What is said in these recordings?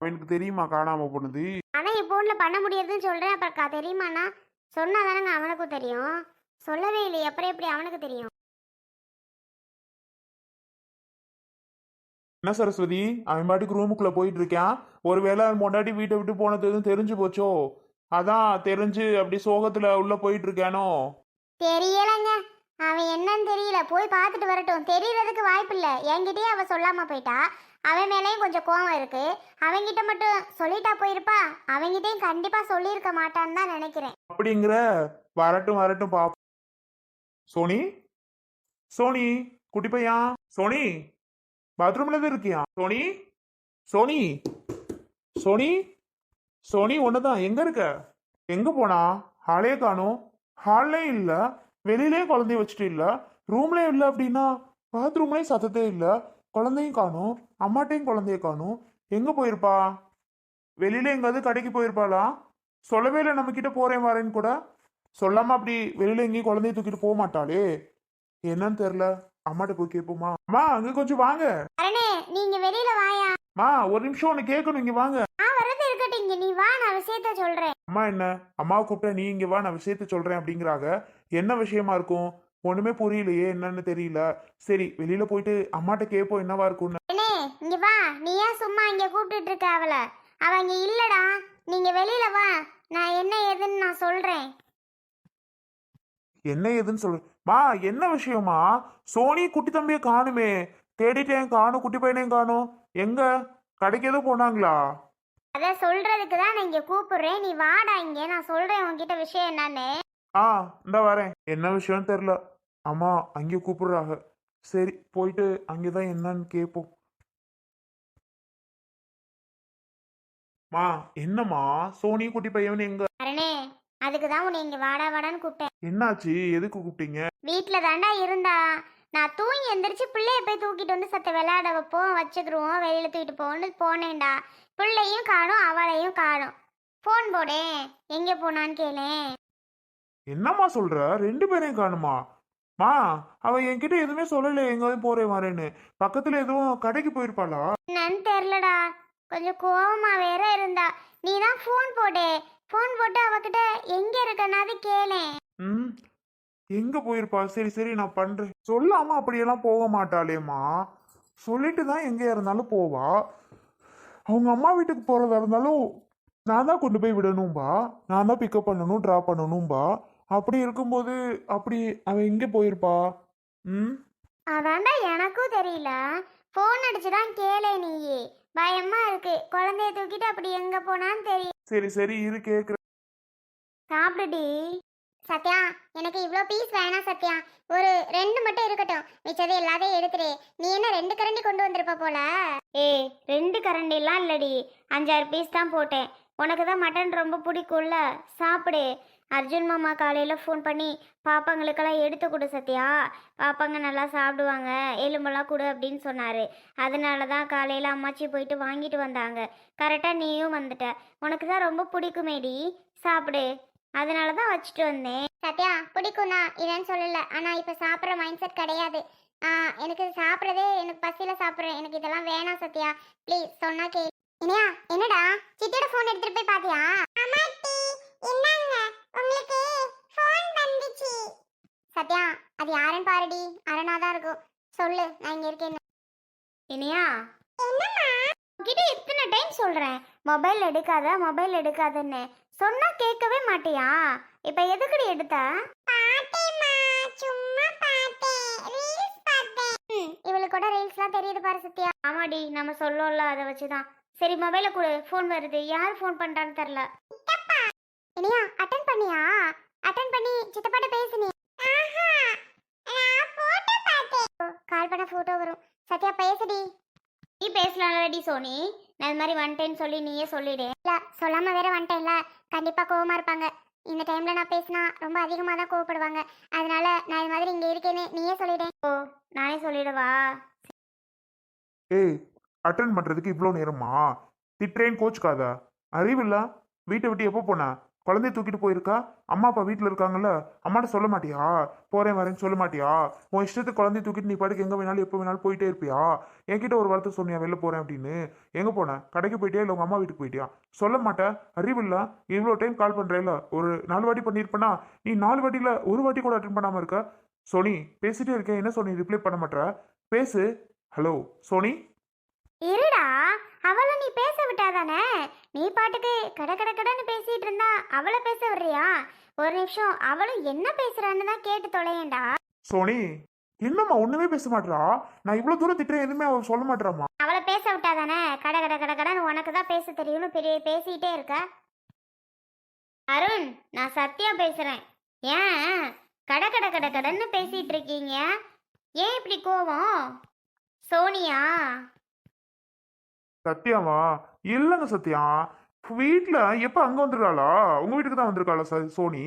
அவனுக்கு தெரியுமா காணாம போனது? ஆனா என் போன்ல பண்ண முடியாதுன்னு சொல்றேன். அப்புறம் கா தெரியுமாண்ணா? சொன்னா தானங்க அவனுக்கும் தெரியும். சொல்லவே இல்லையே. அப்புறம் எப்படி அவனுக்கு தெரியும்? என்ன சரஸ்வதி? அவன் பாட்டுக்கு ரூமுக்குள்ள போயிட்டு இருக்கான் ஒருவேளை அவன் முன்னாடி வீட்டை விட்டு போனது எதுவும் தெரிஞ்சு போச்சோ? அதான் தெரிஞ்சு அப்படி சோகத்துல உள்ள போயிட்டு இருக்கானோ தெரியலங்க. அவன் என்னன்னு தெரியல. போய் பார்த்துட்டு வரட்டும். தெரியறதுக்கு வாய்ப்பு இல்லை என்கிட்டயே அவ சொல்லாம போயிட்டா. அவன் மேலேயும் கொஞ்சம் கோவம் இருக்கு. அவன்கிட்ட மட்டும் சொல்லிட்டா போயிருப்பா. அவங்கிட்டையும் கண்டிப்பா சொல்லியிருக்க மாட்டான்னு தான் நினைக்கிறேன். அப்படிங்கிற வரட்டும் வரட்டும் பாப்போம். சோனி? சோனி குட்டி பையன்? சோனி? பாத்ரூம்ல தான் இருக்கியா? சோனி? சோனி? சோனி? சோனி ஒண்ணுதான் எங்க இருக்க? எங்க போனா? ஹாலே காணும். ஹால்லையும் இல்ல. வெளியிலே குழந்தைய வச்சுட்டு இல்ல. ரூம்லயும் இல்ல அப்படின்னா பாத்ரூம்லயும் சத்தத்தே இல்ல. குழந்தையும் காணும். அம்மாட்டையும் குழந்தைய காணும். எங்க போயிருப்பா? வெளியில எங்காவது கடைக்கு போயிருப்பாளா? சொல்லவே இல்லை நம்ம கிட்ட போறேன் வரேன்னு கூட. சொல்லாம அப்படி வெளியில எங்கேயும் குழந்தைய தூக்கிட்டு போக மாட்டாளே. என்னன்னு தெரியல. அம்மாட்ட போய் கேட்போமா? அம்மா அங்க கொஞ்சம் வாங்க. அரணே நீங்க வெளியில வாயா? அம்மா ஒரு நிமிஷம் ஒன்னு கேட்கணும் இங்க வாங்க. நான் வரது இருக்கட்டும் இங்க நீ வா நான் விஷயத்த சொல்றேன். அம்மா என்ன? அம்மாவை கூப்பிட்டா நீ இங்க வா நான் விஷயத்த சொல்றேன் அப்படிங்கிறாங்க என்ன விஷயமா இருக்கும்? ஒண்ணுமே புரியலையே என்னன்னு தெரியல. சரி வெளியில போயிட்டு அம்மாட்ட கேட்போம் என்னவா இருக்கும்னு. இங்க வா. நீ ஏன் சும்மா இங்க கூப்பிட்டுட்டு இருக்க அவள? அவ இங்க இல்லடா. நீங்க வெளியில வா. நான் என்ன ஏதுன்னு நான் சொல்றேன். என்ன ஏதுன்னு சொல்லு. மா என்ன விஷயமா? சோனி குட்டி தம்பியை காணுமே. தேடிட்டேன் காணும். குட்டி பையனையும் காணும். எங்க? கடைக்கு எதுவும் போனாங்களா? அத சொல்றதுக்கு தான் நான் இங்க கூப்பிடுறேன். நீ வாடா இங்க. நான் சொல்றேன் உன்கிட்ட விஷயம் என்னன்னு. ஆ இந்த வரேன். என்ன விஷயம்னு தெரில அம்மா அங்கே கூப்பிடுறாங்க. சரி போயிட்டு அங்கேதான் என்னன்னு கேட்போம் மா என்னம்மா? சோனி குட்டி பையன் எங்க? அரணே அதுக்கு தான் உன்னை இங்க வாடா வாடான்னு கூப்பிட்டேன். என்னாச்சு? எதுக்கு கூப்பிட்டீங்க? வீட்ல தாண்டா இருந்தா. நான் தூங்கி எந்திரிச்சு பிள்ளைய போய் தூக்கிட்டு வந்து சத்த விளையாட வைப்போம் வச்சுக்கிருவோம் வெளியில தூக்கிட்டு போன்னு போனேன்டா. பிள்ளையும் காணும் அவளையும் காணும். ஃபோன் போடேன் எங்க போனான்னு கேளேன் என்னம்மா சொல்ற? ரெண்டு பேரையும் காணுமா? மா அவ என்கிட்ட எதுவுமே சொல்லல எங்கேயும் போறேன் வரேன்னு. பக்கத்துல எதுவும் கடைக்கு போயிருப்பாளா? என்னன்னு தெரிலடா கொஞ்சம் கோவமா வேற இருந்தா. நீ தான் ஃபோன் போடு. ஃபோன் போட்டு அவகிட்ட எங்க இருக்கனாவது கேளேன் ம்? எங்க போயிருப்பா? சரி சரி நான் பண்றேன். சொல்லாம அப்படியெல்லாம் போக மாட்டாளேம்மா. சொல்லிட்டு தான் எங்க இருந்தாலும் போவா. அவங்க அம்மா வீட்டுக்கு போறதா இருந்தாலும் நான் தான் கொண்டு போய் விடணும்பா. நான் தான் பிக்கப் பண்ணணும் ட்ராப் பண்ணணும்பா. அப்படி இருக்கும்போது அப்படி அவ எங்க போயிருப்பா? ம்? அதாண்டா எனக்கும் தெரியல. ஃபோன் அடிச்சு தான் கேளே நீயே. பயமா இருக்கு. குழந்தைய தூக்கிட்டு அப்படி எங்க போனான்னு தெரியும் சரி சரி இரு கேக்குற சாப்பிடுடி சத்யா எனக்கு இவ்வளோ பீஸ் வேணாம் சத்யா. ஒரு ரெண்டு மட்டும் இருக்கட்டும். மிச்சது எல்லாத்தையும் எடுத்துரு நீ என்ன ரெண்டு கரண்டி கொண்டு வந்திருப்ப போல? ஏய் ரெண்டு கரண்டிலாம் இல்லடி அஞ்சாறு பீஸ் தான் போட்டேன். உனக்கு தான் மட்டன் ரொம்ப பிடிக்கும்ல. சாப்பிடு. அர்ஜுன் மாமா காலையில் ஃபோன் பண்ணி பாப்பாங்களுக்கெல்லாம் எடுத்து கொடு சத்யா. பாப்பாங்க நல்லா சாப்பிடுவாங்க. எலும்பெல்லாம் கொடு அப்படின்னு சொன்னார். அதனால தான் காலையில் அம்மாச்சி போயிட்டு வாங்கிட்டு வந்தாங்க. கரெக்டாக நீயும் வந்துட்ட. உனக்கு தான் ரொம்ப பிடிக்குமேடி. சாப்பிடு. அதனால தான் வச்சுட்டு வந்தேன். சத்யா பிடிக்கும்னா இல்லைன்னு சொல்லல. ஆனால் இப்போ சாப்பிட்ற மைண்ட் செட் கிடையாது. எனக்கு சாப்பிட்றதே எனக்கு பசியில் சாப்பிட்றேன். எனக்கு இதெல்லாம் வேணாம் சத்யா. ப்ளீஸ் சொன்னா கே இனியா என்னடா? சித்தியோட ஃபோன் எடுத்துட்டு போய் பாத்தியா? அம்மாட்டி என்னங்க உங்களுக்கு ஃபோன் வந்துச்சு. சத்யா அது யாருன்னு பாருடி. அரணா தான் இருக்கும் சொல்லு நான் இங்க இருக்கேன் இனியா? என்னம்மா? உன்கிட்ட எத்தனை டைம் சொல்றேன்? மொபைல் எடுக்காத மொபைல் எடுக்காதன்னு. சொன்னா கேட்கவே மாட்டியா? இப்ப எதுக்குடி எடுத்த? பாட்டேமா சும்மா பாட்டேன் ரீல்ஸ் பார்த்தேன். இவளுக்கு கூட ரீல்ஸ்லாம் தெரியுது பாரு சத்யா. ஆமாடி நம்ம சொல்லல அதை வச்சுதான். சரி மொபைல கொடு. ஃபோன் வருது. யார் ஃபோன் பண்றான்னு தெரியல. இனியா அட்டன் பண்ணியா? அட்டன் பண்ணி சித்தப்பாட்ட பேசுனி. ஆஹா பார்த்தேன். கால் பண்ண ஃபோட்டோ வரும். சத்யா பேசுடி. நீ பேசலாம்லடி சோனி. நான் இது மாதிரி வந்துட்டேன்னு சொல்லி நீயே சொல்லிடு. இல்லை சொல்லாமல் வேற வந்துட்டேன்ல கண்டிப்பாக கோவமாக இருப்பாங்க. இந்த டைமில் நான் பேசினா ரொம்ப அதிகமாக தான் கோவப்படுவாங்க. அதனால நான் இது மாதிரி இங்கே இருக்கேன்னு நீயே சொல்லிடு. ஓ நானே சொல்லிடவா? ஏய் அட்டன் பண்ணுறதுக்கு இவ்வளோ நேரமா? திட்டுறேன் கோச்சுக்காத. இல்லை வீட்டை விட்டு எப்போ போனா? குழந்தைய தூக்கிட்டு போயிருக்கா? அம்மா அப்பா வீட்டில் இருக்காங்கல்ல? அம்மாட்ட சொல்ல மாட்டியா? போறேன் வரேன்னு சொல்ல மாட்டியா? உன் இஷ்டத்துக்கு குழந்தைய தூக்கிட்டு நீ பாட்டுக்கு எங்கே வேணாலும் எப்போ வேணாலும் போயிட்டே இருப்பியா? என்கிட்ட ஒரு வார்த்தை சொன்னியா வெளில போறேன் அப்படின்னு? எங்கே போனேன் கடைக்கு போயிட்டியா இல்லை உங்கள் அம்மா வீட்டுக்கு போயிட்டியா? சொல்ல மாட்டேன் அறிவில்ல இவ்வளோ டைம் கால் பண்ணுறேல்ல ஒரு நாலு வாட்டி பண்ணியிருப்பேனா? நீ நாலு வாட்டியில் ஒரு வாட்டி கூட அட்டன் பண்ணாமல் இருக்க? சோனி பேசிட்டே இருக்கேன். என்ன சோனி ரிப்ளை பண்ண மாட்டேற பேசு. ஹலோ சோனி? இருடா. அவளை நீ பேச விட்டாதானே? நீ பாட்டுக்கு கட கட கடன்னு பேசிட்டு இருந்தா அவளை பேச விடுறியா? ஒரு நிமிஷம் அவளும் என்ன பேசுறான்னு தான் கேட்டு தொலையேண்டா. சோனி என்னம்மா ஒண்ணுமே பேச மாட்றா? நான் இவ்வளவு தூரம் திட்டுறேன் எதுவுமே அவ சொல்ல மாட்றாம்மா. அவளை பேச விட்டாதானே? கட கட கட கடன்னு உனக்கு தான் பேச தெரியும்னு பெரிய பேசிட்டே இருக்க. அருண் நான் சத்யா பேசுறேன். ஏன்? கட கட கட கடன்னு பேசிட்டு இருக்கீங்க. ஏன் இப்படி கோவம்? சோனியா? சத்யாவா? இல்லைங்க சத்யா. வீட்டில் எப்போ அங்கே வந்திருக்காளா? உங்கள் வீட்டுக்கு தான் வந்திருக்காளா ச- சோனி?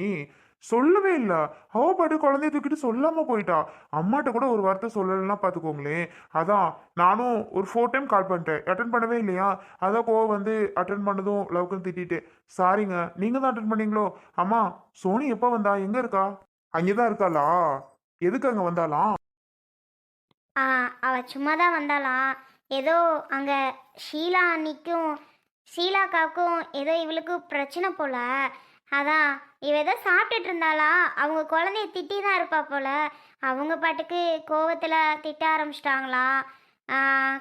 சொல்லவே இல்லை. அவ பாட்டு குழந்தைய தூக்கிட்டு சொல்லாமல் போயிட்டா. அம்மாட்ட கூட ஒரு வார்த்தை சொல்லலைன்னா பார்த்துக்கோங்களேன் அதான் நானும் ஒரு ஃபோர் டைம் கால் பண்ணிட்டேன். அட்டன் பண்ணவே இல்லையா? அதான் கோவம் வந்து அட்டன் பண்ணதும் லவ்க்குன்னு திட்டிட்டு. சாரிங்க நீங்கள் தான் அட்டன் பண்ணீங்களோ? அம்மா சோனி எப்போ வந்தா? எங்கே இருக்கா? அங்கே தான் இருக்காளா? எதுக்கு அங்கே வந்தாலாம் அவ சும்மா தான் வந்தாலாம் ஏதோ அங்கே ஷீலா அன்னிக்கும் ஷீலாக்காக்கும் ஏதோ இவளுக்கு பிரச்சனை போல. அதான் இவ ஏதோ சாப்பிட்டுட்டு இருந்தாளா? அவங்க குழந்தைய திட்டி தான் இருப்பா போல. அவங்க பாட்டுக்கு கோவத்தில் திட்ட ஆரம்பிச்சிட்டாங்களா?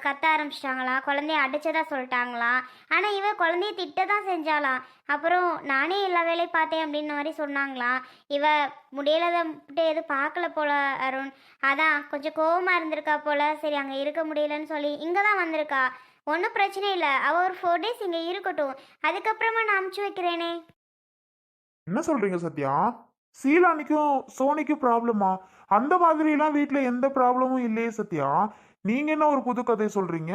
கத்த ஆரம்பிச்சிட்டாங்களா? குழந்தைய அடிச்சதா சொல்லிட்டாங்களா? ஆனால் இவ குழந்தைய திட்ட தான் செஞ்சாலாம் அப்புறம் நானே எல்லா வேலையும் பார்த்தேன் அப்படின்ன மாதிரி சொன்னாங்களாம் இவ முடியலதை எதுவும் பார்க்கல போல அருண். அதான் கொஞ்சம் கோவமாக இருந்திருக்கா போல. சரி அங்கே இருக்க முடியலன்னு சொல்லி இங்கே தான் வந்திருக்கா. ஒன்றும் பிரச்சனை இல்லை. அவள் ஒரு ஃபோர் டேஸ் இங்கே இருக்கட்டும். அதுக்கப்புறமா நான் அமுச்சு வைக்கிறேனே. என்ன சொல்கிறீங்க சத்யா? சீலானிக்கும் சோனிக்கும் ப்ராப்ளமா அந்த மாதிரிலாம் வீட்டில் எந்த ப்ராப்ளமும் இல்லையே சத்யா. நீங்க என்ன ஒரு புது கதை சொல்றீங்க?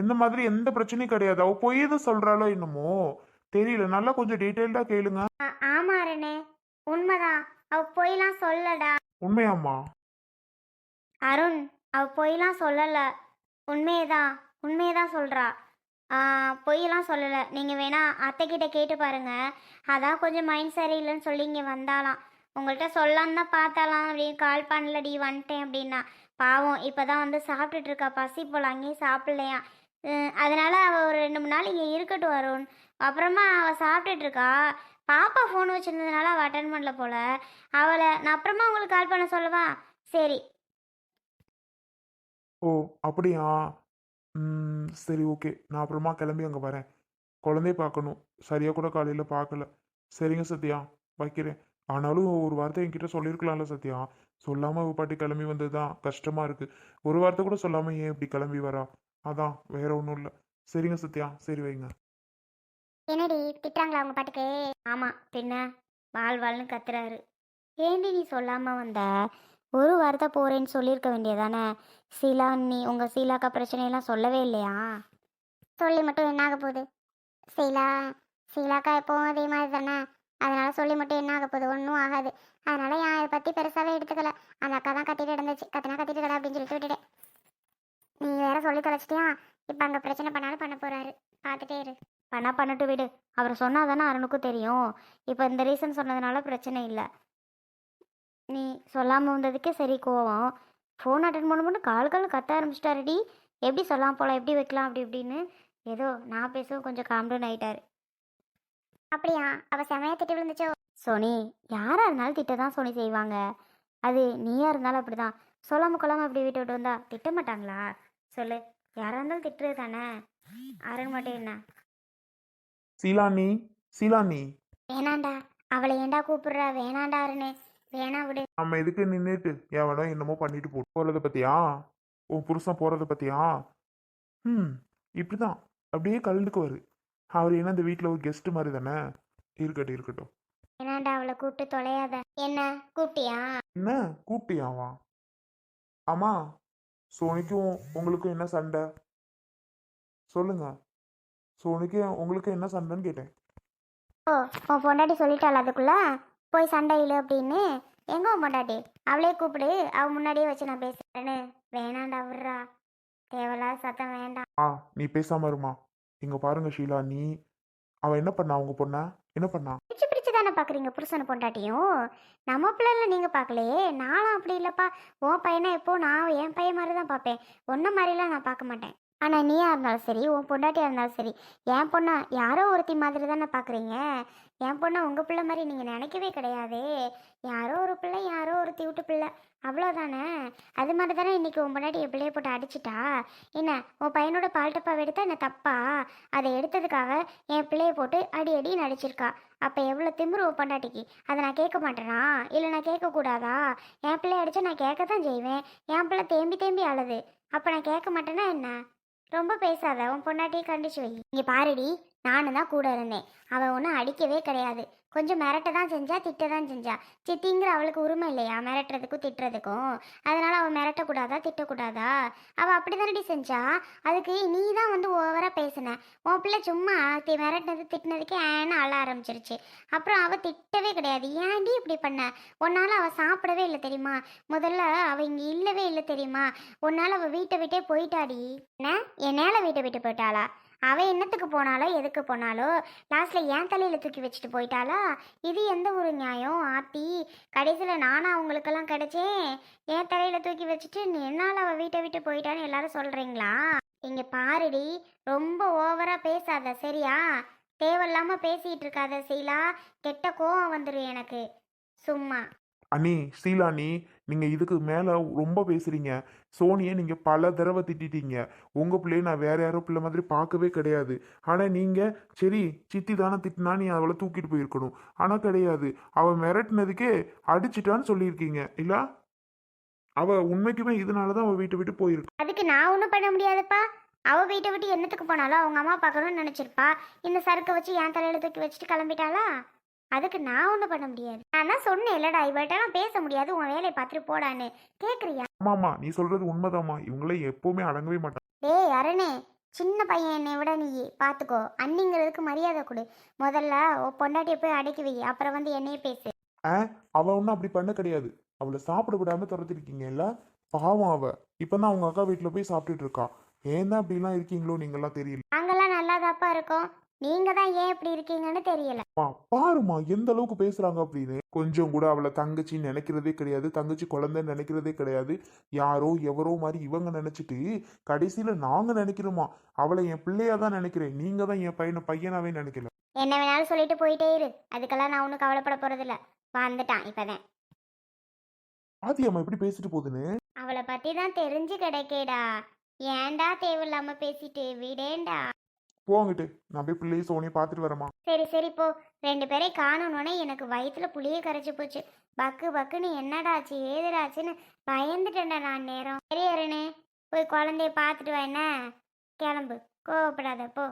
இந்த மாதிரி எந்த பிரச்சனையும் கிடையாது. அவ பொய் எதுவும் சொல்றாளோ என்னமோ தெரியல. நல்லா கொஞ்சம் டீட்டெயில்டா கேளுங்க. ஆமா அருணே. உண்மைதான். அவ பொய்லாம் சொல்லடா உண்மையாம்மா? அருண் அவ பொய்லாம் சொல்லலை. உண்மையதான். உண்மையதான் சொல்கிறா பொய்யெல்லாம் சொல்லலை. நீங்கள் வேணா அத்தைக்கிட்ட கேட்டு பாருங்க. அதான் கொஞ்சம் மைண்ட் சரியில்லைன்னு சொல்லி இங்கே வந்தாலாம் உங்கள்கிட்ட சொல்லலான்னு தான் பார்த்தாலாம் அப்படின்னு கால் பண்ணலடி வந்துட்டேன் அப்படின்னா. பாவம் இப்போ தான் வந்து சாப்பிட்டுட்டு இருக்கா பசி போல் அங்கேயும் சாப்பிட்லையா? அதனால் அவள் ஒரு ரெண்டு மூணு நாள் இங்கே இருக்கட்டும் அருண். அப்புறமா அவள் சாப்பிட்டுட்டு இருக்கா பாப்பா ஃபோன் வச்சுருந்ததுனால அவள் அட்டன் பண்ணல போல். அவளை நான் அப்புறமா உங்களுக்கு கால் பண்ண சொல்லவா? சரி. ஓ அப்படியா? சரி ஓகே நான் அப்புறமா கிளம்பி அங்கே வரேன். குழந்தைய பார்க்கணும். சரியாக கூட காலையில் பார்க்கல. சரிங்க சத்யா வைக்கிறேன். ஆனாலும் ஒரு வார்த்தை என்கிட்ட சொல்லியிருக்கலாம்ல சத்யா. சொல்லாமல் அவ பாட்டி கிளம்பி வந்தது தான் கஷ்டமாக இருக்குது ஒரு வார்த்தை கூட சொல்லாமல் ஏன் இப்படி கிளம்பி வரா? அதான் வேற ஒன்றும் இல்லை. சரிங்க சத்யா. சரி வைங்க. என்னடி திட்டுறாங்களா அவங்க பாட்டுக்கு? ஆமாம் பின்ன வாழ் வாழ்னு கத்துறாரு. ஏண்டி நீ சொல்லாமல் வந்த? ஒரு வாரத்தை போகிறேன்னு சொல்லியிருக்க வேண்டியதானே சீலா நீ உங்கள் சீலாக்கா பிரச்சனையெல்லாம் சொல்லவே இல்லையா? சொல்லி மட்டும் என்ன ஆக போகுது? சீலா சீலாக்கா எப்போவும் அதே மாதிரி தானே? அதனால சொல்லி மட்டும் என்ன ஆக போகுது? ஒன்றும் ஆகாது. அதனால நான் இதை பற்றி பெருசாகவே எடுத்துக்கல. அந்த அக்கா தான் கத்திட்டு இருந்துச்சு கத்தினா கத்திட்டு கடை அப்படின்னு சொல்லிட்டு விட்டுட்டேன். நீ வேற சொல்லி தொலைச்சிட்டியா? இப்போ அங்கே பிரச்சனை பண்ணாலும் பண்ண போகிறாரு பார்த்துட்டே இரு. பண்ணா பண்ணிட்டு விடு. அவர் சொன்னால் தானே அருணுக்கும் தெரியும். இப்போ இந்த ரீசன் சொன்னதுனால பிரச்சனை இல்லை. நீ சொல்லாமல் வந்ததுக்கே சரி கோவம். ஃபோன் அட்டன் பண்ண மட்டும் கால் கால் கத்த ஆரம்பிச்சிட்டாருடி. எப்படி சொல்லாமல் போகலாம் எப்படி வைக்கலாம்? அப்படி இப்படின்னு ஏதோ நான் பேசவும் கொஞ்சம் காம்டன் ஆயிட்டாரு. அப்படியா? அவ செமையா திட்டு விழுந்துச்சோ? சோனி யாராக இருந்தாலும் திட்ட தான் சோனி செய்வாங்க. அது நீயா இருந்தாலும் அப்படிதான். சொல்லாம கொள்ளாம அப்படி விட்டு விட்டு வந்தா திட்ட மாட்டாங்களா? சொல்லு. யாராக இருந்தாலும் திட்டுறது தானே? அருண் மட்டும் என்ன? சீலானி சீலானி வேணாண்டா. அவளை ஏன்டா கூப்பிடுற? வேணாண்டா அருணே. வேணா விடு. நம்ம எதுக்கு நின்றுட்டு எவனோ என்னமோ பண்ணிட்டு போ போகிறத பற்றியா உன் புருஷன் போகிறத பற்றியா ம் இப்படிதான். அப்படியே கலந்துக்குவாரு அவர் என்ன இந்த வீட்டில் ஒரு கெஸ்ட் மாதிரி தானே? இருக்கட்டும் இருக்கட்டும். வேணாண்டா அவளை கூப்பிட்டு தொலையாத? என்ன கூப்பிட்டியா? என்ன கூப்பிட்டியாவா ஆமா சோனிக்கும் உங்களுக்கும் என்ன சண்டை? சொல்லுங்க. சோனிக்கும் உங்களுக்கும் என்ன சண்டைன்னு கேட்டேன். ஓ உன் பொண்டாட்டி சொல்லிட்டாள் அதுக்குள்ள? போய் சண்டை இழு அப்படின்னு? எங்க உன் பொண்டாட்டி? அவளே கூப்பிடு அவ முன்னாடியே வச்சு நான் பேசுறேன்னு. வேணாண்டா விட்றா. தேவையில்லாத சத்தம் வேண்டாம். ஆ நீ பேசாம இருமா. இங்க பாருங்க ஷீலா நீ அவன் என்ன பண்ணா உங்க பொண்ண? என்ன பண்ணா? பிடிச்சு பிடிச்சு தானே பார்க்குறீங்க புருஷனை பொண்டாட்டியும்? நம்ம பிள்ளைல நீங்கள் பார்க்கலையே நானும் அப்படி இல்லைப்பா. உன் பையனை எப்போ நான் என் பையன் மாதிரி தான் பார்ப்பேன். ஒன்றை மாதிரிலாம் நான் பார்க்க மாட்டேன். ஆனால் நீயா இருந்தாலும் சரி உன் பொண்டாட்டியாக இருந்தாலும் சரி என் பொண்ணை யாரோ ஒருத்தி மாதிரி தானே பார்க்குறீங்க என் பொண்ணை உங்கள் பிள்ளை மாதிரி நீங்கள் நினைக்கவே கிடையாதே. யாரோ ஒரு பிள்ளை யாரோ ஒரு திவிட்டு பிள்ளை. அவ்வளோதானே அது மாதிரி தானே இன்றைக்கி உன் பொண்டாட்டி என் பிள்ளைய போட்டு அடிச்சிட்டா? என்ன உன் பையனோட பால் டப்பாவை எடுத்தா என்ன தப்பா? அதை எடுத்ததுக்காக என் பிள்ளைய போட்டு அடி அடி நடிச்சிருக்கா அப்போ எவ்வளோ திமிரு உன் பொண்டாட்டிக்கு? அதை நான் கேட்க மாட்டேனா? இல்லை நான் கேட்கக்கூடாதா? என் பிள்ளை அடித்தா நான் கேட்க தான் செய்வேன். என் பிள்ளை தேம்பி தேம்பி அழுது. அப்போ நான் கேட்க மாட்டேனா என்ன? ரொம்ப பேசாத உன் பொண்டாட்டியை கண்டிச்சு வை. இங்கே பாருடி. நானும் தான் கூட இருந்தேன். அவள் ஒன்றும் அடிக்கவே கிடையாது. கொஞ்சம் மிரட்ட தான் செஞ்சா திட்ட தான் செஞ்சா. சித்திங்கிற அவளுக்கு உரிமை இல்லையா? மிரட்டுறதுக்கும் திட்டுறதுக்கும். அதனால அவள் மிரட்டக்கூடாதா திட்டக்கூடாதா? அவள் அப்படி தானடி செஞ்சா. அதுக்கு நீ தான் வந்து ஓவராக பேசின. உன் பிள்ளை சும்மா தி மிரட்டினது திட்டினதுக்கே ஏன்னு அழ ஆரம்பிச்சிருச்சு. அப்புறம் அவள் திட்டவே கிடையாது. ஏன்டி இப்படி பண்ண? உன்னால் அவள் சாப்பிடவே இல்லை தெரியுமா? முதல்ல அவள் இங்கே இல்லவே இல்லை தெரியுமா? உன்னால் அவள் வீட்டை விட்டே போயிட்டாடி. என்ன? என்னால் வீட்டை விட்டு போயிட்டாளா? அவள் என்னத்துக்கு போனாலோ எதுக்கு போனாலோ லாஸ்ட்டில் ஏன் தலையில் தூக்கி வச்சுட்டு போயிட்டாளா? இது எந்த ஒரு நியாயம்? ஆத்தி கடைசியில் நானும் அவங்களுக்கெல்லாம் கிடைச்சேன். என் தலையில் தூக்கி வச்சுட்டு நீ என்னால் அவள் வீட்டை விட்டு போயிட்டான்னு எல்லாரும் சொல்கிறீங்களா இங்கே பாருடி ரொம்ப ஓவராக பேசாத சரியா? தேவையில்லாமல் பேசிகிட்டு இருக்காத சீலா. கெட்ட கோவம் வந்துடும் எனக்கு. சும்மா. அண்ணி ஷீலா நீங்கள் இதுக்கு மேலே ரொம்ப பேசுகிறீங்க சோனியை நீங்கள் பல தடவை திட்டிட்டீங்க. உங்கள் பிள்ளைய நான் வேறு யாரோ பிள்ளை மாதிரி பார்க்கவே கிடையாது. ஆனால் நீங்கள் சரி சித்தி தானே திட்டினா நீ அவளை தூக்கிட்டு போயிருக்கணும். ஆனால் கிடையாது. அவள் மிரட்டினதுக்கே அடிச்சிட்டான்னு சொல்லியிருக்கீங்க. இல்லை? அவள் உண்மைக்குமே இதனால தான் அவள் வீட்டை விட்டு போயிருக்கு. அதுக்கு நான் ஒன்றும் பண்ண முடியாதுப்பா. அவள் வீட்டை விட்டு என்னத்துக்கு போனாலும் அவங்க அம்மா பார்க்கணும்னு நினச்சிருப்பா. இந்த சறுக்கை வச்சு என் தலையில் தூக்கி வச்சுட்டு கிளம்பிட்டாளா? அதுக்கு நான் ஒன்றும் பண்ண முடியாது. நான் தான் சொன்னேன் இல்லடா இவள்கிட்டலாம் பேச முடியாது உன் வேலையை பார்த்துட்டு போடான்னு. கேட்குறியா ஆமாம்மா நீ சொல்கிறது உண்மைதாம்மா. இவங்களே எப்போவுமே அடங்கவே மாட்டாங்க டேய் அரணே சின்ன பையன் என்னை விட நீ பார்த்துக்கோ அண்ணிங்கிறதுக்கு மரியாதை கொடு. முதல்ல உன் பொண்டாட்டியை போய் அடக்கி வை அப்புறம் வந்து என்னையே பேசு. ஆ அவள் ஒன்றும் அப்படி பண்ண கிடையாது. அவளை சாப்பிட விடாம துரத்திருக்கீங்க இல்ல பாவம் அவ. இப்போ தான் அவங்க அக்கா வீட்டில் போய் சாப்பிட்டுட்டு இருக்கா. ஏன் தான் அப்படிலாம் இருக்கீங்களோ நீங்களாம் தெரியல. நாங்கெல்லாம் நல்லாதாப்பா இருக்கோம். நீங்கள் தான் ஏன் இப்படி இருக்கீங்கன்னு தெரியல. பாரும்மா எந்த அளவுக்கு பேசுறாங்க அப்படின்னு. கொஞ்சம் கூட அவளை தங்கச்சி நினைக்கிறதே கிடையாது தங்கச்சி குழந்தைன்னு நினைக்கிறதே கிடையாது. யாரோ எவரோ மாதிரி இவங்க நினைச்சிட்டு கடைசியில நாங்க நினைக்கிறோமா? அவளை என் பிள்ளையா தான் நினைக்கிறேன். நீங்க தான் என் பையனை பையனாவே நினைக்கல. என்ன வேணாலும் சொல்லிட்டு போயிட்டே இரு. அதுக்கெல்லாம் நான் ஒன்றும் கவலைப்பட போகிறதில்ல வந்துட்டான் இப்போதான். ஆதி அம்மா எப்படி பேசிட்டு போகுதுன்னு? அவளை பற்றி தான் தெரிஞ்சு கிடைக்கேடா. ஏன்டா தேவையில்லாம பேசிட்டு? விடேண்டா போங்கிட்டு நான் போய் பிள்ளையை சோனியை பார்த்துட்டு வரமா சரி சரி போ. ரெண்டு பேரையும் காணணுன்னே எனக்கு வயிற்றுல புளியே கரைச்சி போச்சு. பக்கு பக்குன்னு என்னடாச்சு ஏதுடாச்சுன்னு பயந்துட்டேன்டா நான் நேரம். சரி அருணே போய் குழந்தைய பார்த்துட்டு வா என்ன? கிளம்பு. கோவப்படாத போ.